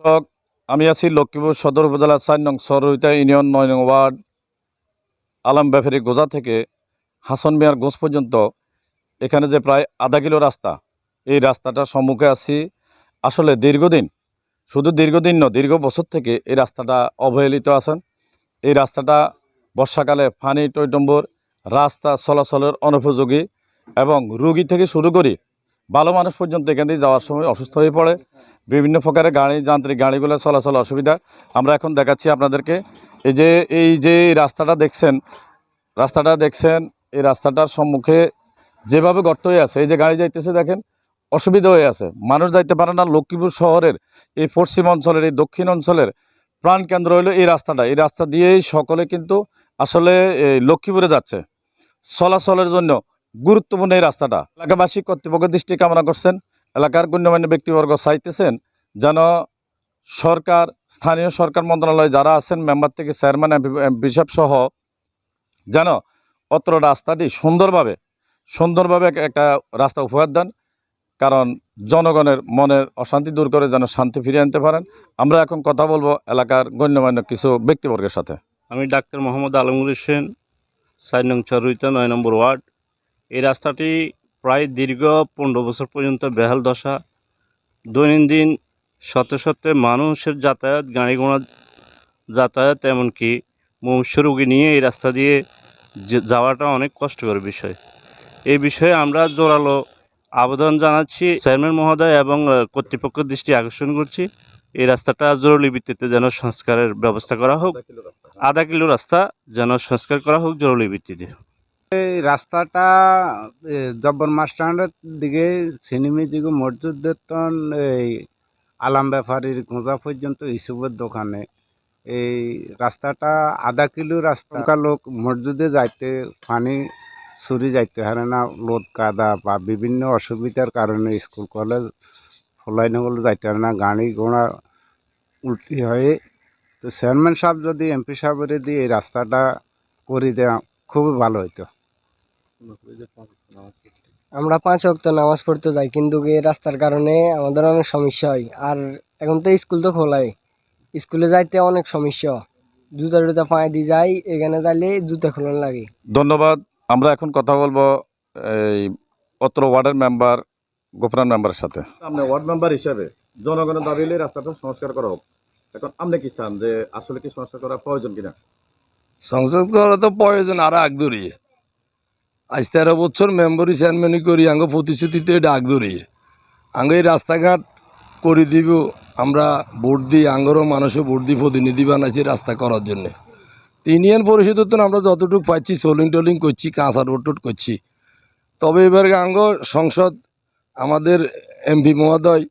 দর্শক, আমি আছি লক্ষ্মীপুর সদর উপজেলা চার নং সরইতা ইউনিয়ন নয় নং ওয়ার্ড আলম ব্যাপারী গোজা থেকে হাসন মিয়ার গোস পর্যন্ত। এখানে যে প্রায় আধা কিলো রাস্তা এই রাস্তাটার সম্মুখে আছি। আসলে দীর্ঘদিন শুধু দীর্ঘদিন নয় দীর্ঘ বছর থেকে এই রাস্তাটা অবহেলিত আছেন। এই রাস্তাটা বর্ষাকালে ফানি টৈটম্বর রাস্তা চলাচলের অনুপযোগী এবং রুগী থেকে শুরু করি ভালো মানুষ পর্যন্ত এখান যাওয়ার সময় অসুস্থ হয়ে পড়ে। বিভিন্ন প্রকারের গাড়ি, যান্ত্রিক গাড়িগুলো চলাচল অসুবিধা। আমরা এখন দেখাচ্ছি আপনাদেরকে, এই যে এই যে রাস্তাটা দেখছেন রাস্তাটা দেখছেন, এই রাস্তাটার সম্মুখে যেভাবে গর্ত হয়ে আছে, এই যে গাড়ি যাইতেছে দেখেন, অসুবিধা হয়ে আছে। মানুষ যাইতে পারে না, লক্ষ্মীপুর শহরের, এই পশ্চিম অঞ্চলের, এই দক্ষিণ অঞ্চলের প্রাণকেন্দ্র হলো এই রাস্তাটা। এই রাস্তা দিয়েই সকলে কিন্তু আসলে, এই লক্ষ্মীপুরে যাচ্ছে। চলাচলের জন্য গুরুত্বপূর্ণ এই রাস্তাটা। এলাকাবাসী কর্তৃপক্ষের দৃষ্টি কামনা করছেন, এলাকার গণ্যমান্য ব্যক্তিবর্গ চাইতেছেন যেন সরকার, স্থানীয় সরকার মন্ত্রণালয়ে যারা আছেন, মেম্বার থেকে চেয়ারম্যান বিশপ সহ যেন অত্র রাস্তাটি সুন্দরভাবে সুন্দরভাবে একটা রাস্তা উপহার দেন। কারণ জনগণের মনের অশান্তি দূর করে যেন শান্তি ফিরিয়ে আনতে পারেন। আমরা এখন কথা বলব এলাকার গণ্যমান্য কিছু ব্যক্তিবর্গের সাথে। আমি ডাক্তার মোহাম্মদ আলমুর হোসেন চার নং চরুইতা নয় নম্বর ওয়ার্ড। এই রাস্তাটি প্রায় দীর্ঘ পনেরো বছর পর্যন্ত বেহাল দশা। দৈনন্দিন শত শত মানুষের যাতায়াত গাড়ি ঘোড়া যাতায়াত এমনকি মুমূর্ষ রোগী নিয়ে এই রাস্তা দিয়ে যাওয়াটা অনেক কষ্টকর বিষয়। এই বিষয়ে আমরা জোরালো আবেদন জানাচ্ছি চেয়ারম্যান মহোদয় এবং কর্তৃপক্ষের দৃষ্টি আকর্ষণ করছি। এই রাস্তাটা জরুরি ভিত্তিতে যেন সংস্কারের ব্যবস্থা করা হোক আধা কিলো রাস্তা যেন সংস্কার করা হোক জরুরি ভিত্তিতে। এই রাস্তাটা জব্বর মাস দিকে, সিনেমি দিকে মসজিদের এই আলাম ব্যাপারীর গোঁজা পর্যন্ত ইসুবের দোকানে। এই রাস্তাটা আধা কিলো রাস্তা। লোক মসজিদে যাইতে, পানি চুরি যাইতে হারে না লোদ কাদা বা বিভিন্ন অসুবিধার কারণে স্কুল, কলেজ ফলাই নগর যাইতে হারে না, গাড়ি ঘোড়া উল্টি হয়ে। তো চেয়ারম্যান সাহেব যদি এমপি সাহেবের দিয়ে এই রাস্তাটা করে দেওয়া খুবই ভালো হইতো। আমরা পাঁচ ওয়াক্ত নামাজ পড়তে যাই কিন্তু এই রাস্তার কারণে আমাদের অনেক সমস্যা হয়। আর এখন তো স্কুল তো খোলাই। স্কুলে যাইতে অনেক সমস্যা। জুতা টুতা পায়ে দিয়ে যাই এখানে যাইলে জুতা খোলার লাগে। ধন্যবাদ। আমরা এখন কথা বলব এই অত্র ওয়ার্ডের মেম্বার গোপরান মেম্বারের সাথে। আপনি ওয়ার্ড মেম্বার হিসাবে জনগণের দাবি হলে রাস্তাটা সংস্কার করা হোক। এখন আপনি কি চান যে আসলে কি সংস্কার করা প্রয়োজন কিনা? সংস্কার করা তো প্রয়োজন আরও আগ ধরিয়ে। আজ তেরো বছর মেম্বরি চেয়ারম্যানই করি, আঙ্গ প্রতিশ্রুতিতে ডাক ধরিয়ে। আঙ্গ এই রাস্তাঘাট করে দিব, আমরা ভোট দিই, আঙ্গরও মানুষও ভোট দিই প্রতিনিধি বানাইছি রাস্তা করার জন্য। ইউনিয়ন পরিষদের তো আমরা যতটুকু পাচ্ছি, সোলিং টোলিং করছি, কাঁচা রোড টোড করছি। তবে এবার আঙ্গ সংসদ, আমাদের এমপি মহোদয়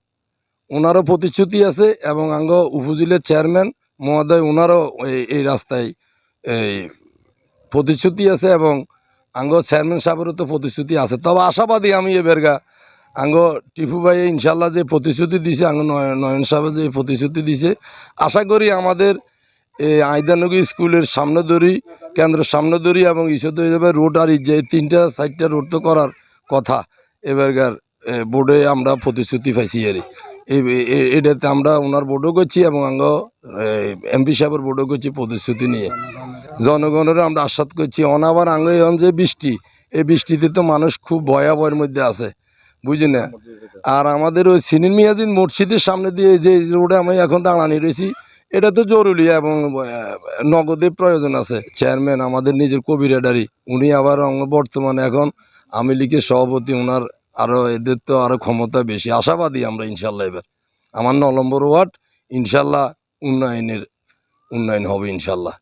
ওনারও প্রতিশ্রুতি আছে এবং আঙ্গ উপজেলার চেয়ারম্যান মহোদয় ওনারও এই রাস্তায় এই প্রতিশ্রুতি আছে এবং আঙ্গ চেয়ারম্যান সাহেবেরও তো প্রতিশ্রুতি আছে। তবে আশাবাদী আমি এবারগা আঙ্গ টিপু ভাই ইনশাল্লাহ যে প্রতিশ্রুতি দিছে, আঙ্গ নয়- নয়ন সাহেব যে প্রতিশ্রুতি দিছে, আশা করি আমাদের এই আইদানগী স্কুলের সামনে দড়ি কেন্দ্র সামনে দড়ি এবং যাবে রোড আর এই যে তিনটা, চারটা রোড তো করার কথা এবারকার বোর্ডে আমরা প্রতিশ্রুতি পাইছি আর এই এটাতে আমরা ওনার বোর্ডও করছি এবং আঙ্গ এমপি সাহেবের বোর্ডও করছি প্রতিশ্রুতি নিয়ে। জনগণের আমরা আশ্বাদ করছি। অনাবার আঙ্গে এখন যে বৃষ্টি। এই বৃষ্টিতে তো মানুষ খুব ভয়াবহের মধ্যে আছে। বুঝি না আর আমাদের ওই সিনির মিয়াজিন মসজিদের সামনে দিয়ে যে রোডে আমি এখন দাঁড়ানি রয়েছি, এটা তো জরুরি এবং নগদে প্রয়োজন আছে। চেয়ারম্যান আমাদের নিজের কবির এডারি উনি আবার বর্তমানে এখন আমি লীগের সভাপতি ওনার আরও এদের তো আরও ক্ষমতা বেশি। আশাবাদী আমরা ইনশাল্লাহ এবার। আমার নম্বর ওয়ার্ড, ইনশাল্লাহ উন্নয়নের, উন্নয়ন হবে ইনশাল্লাহ।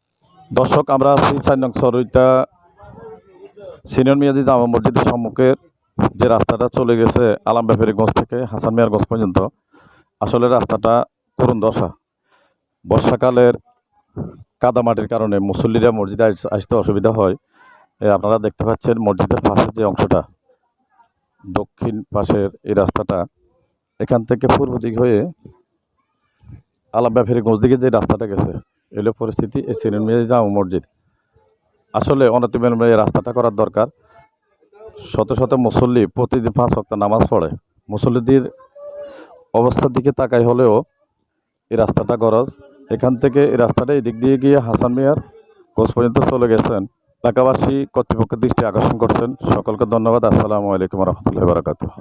দর্শক, আমরা আছি চার নং সরইতা সিনিয়র মিয়াজি জামা মসজিদের সম্মুখের যে রাস্তাটা চলে গেছে আলাম ব্যাপারীগঞ্জ থেকে হাসান মিয়ারগঞ্জ পর্যন্ত, আসলে রাস্তাটা করুণ দশা। বর্ষাকালের কাদামাটির কারণে মুসল্লিরা মসজিদে আস- আসতে অসুবিধা হয়। এ আপনারা দেখতে পাচ্ছেন মসজিদের পাশের যে অংশটা, দক্ষিণ পাশের এই রাস্তাটা। এখান থেকে পূর্ব দিক হয়ে আলাম ব্যাপারীগঞ্জ দিকে যে রাস্তাটা গেছে এলো পরিস্থিতি, এই সিনিয়র মিয়াজি জামা মসজিদ। আসলে অনতিবিলম্বে এই রাস্তাটা করার দরকার। শত শত মুসল্লি প্রতিদিন পাঁচ ওয়াক্ত নামাজ পড়ে। মুসল্লিদের অবস্থার দিকে তাকাই হলেও এই রাস্তাটা গরজ। এখান থেকে এই রাস্তাটা এদিক দিয়ে গিয়ে হাসান মিয়ার কোচ পর্যন্ত চলে গেছেন। এলাকাবাসী কর্তৃপক্ষের দৃষ্টি আকর্ষণ করছেন। সকলকে ধন্যবাদ। আসসালামু আলাইকুম রহমতুল্লাহ বারাকাতুহ।